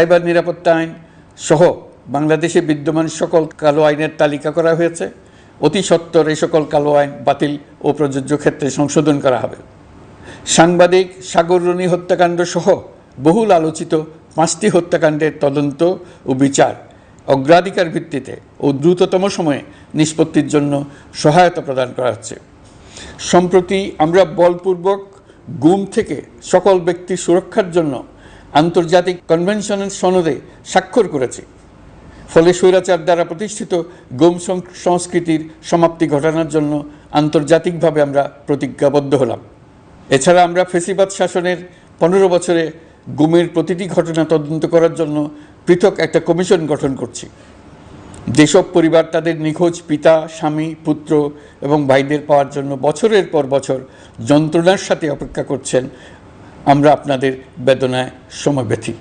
Cyber নিরাপত্তা আইন সহ বাংলাদেশে বিদ্যমান সকল কালো আইনের তালিকা করা হয়েছে। অতি সত্বর এই সকল কালো আইন বাতিল ও প্রযোজ্য ক্ষেত্রে সংশোধন করা হবে। সাংবাদিক সাগর রনি হত্যাকাণ্ড সহ বহুল আলোচিত পাঁচটি হত্যাকাণ্ডের তদন্ত ও বিচার অগ্রাধিকার ভিত্তিতে ও দ্রুততম সময়ে নিষ্পত্তির জন্য সহায়তা প্রদান করা হচ্ছে। সম্প্রতি আমরা বলপূর্বক গুম থেকে সকল ব্যক্তির সুরক্ষার জন্য আন্তর্জাতিক কনভেনশনের সনদে স্বাক্ষর করেছি। ফলে স্বৈরাচার দ্বারা প্রতিষ্ঠিত গুম সংস্কৃতির সমাপ্তি ঘটানোর জন্য আন্তর্জাতিকভাবে আমরা প্রতিজ্ঞাবদ্ধ হলাম। এছাড়া আমরা ফেসিবাদ শাসনের পনেরো বছরে গুমের প্রতিটি ঘটনা তদন্ত করার জন্য পৃথক একটা কমিশন গঠন করছি। যেসব পরিবার তাদের নিখোঁজ পিতা, স্বামী, পুত্র এবং ভাইদের পাওয়ার জন্য বছরের পর বছর যন্ত্রণার সাথে অপেক্ষা করছেন আমরা আপনাদের বেদনায় সমব্যথী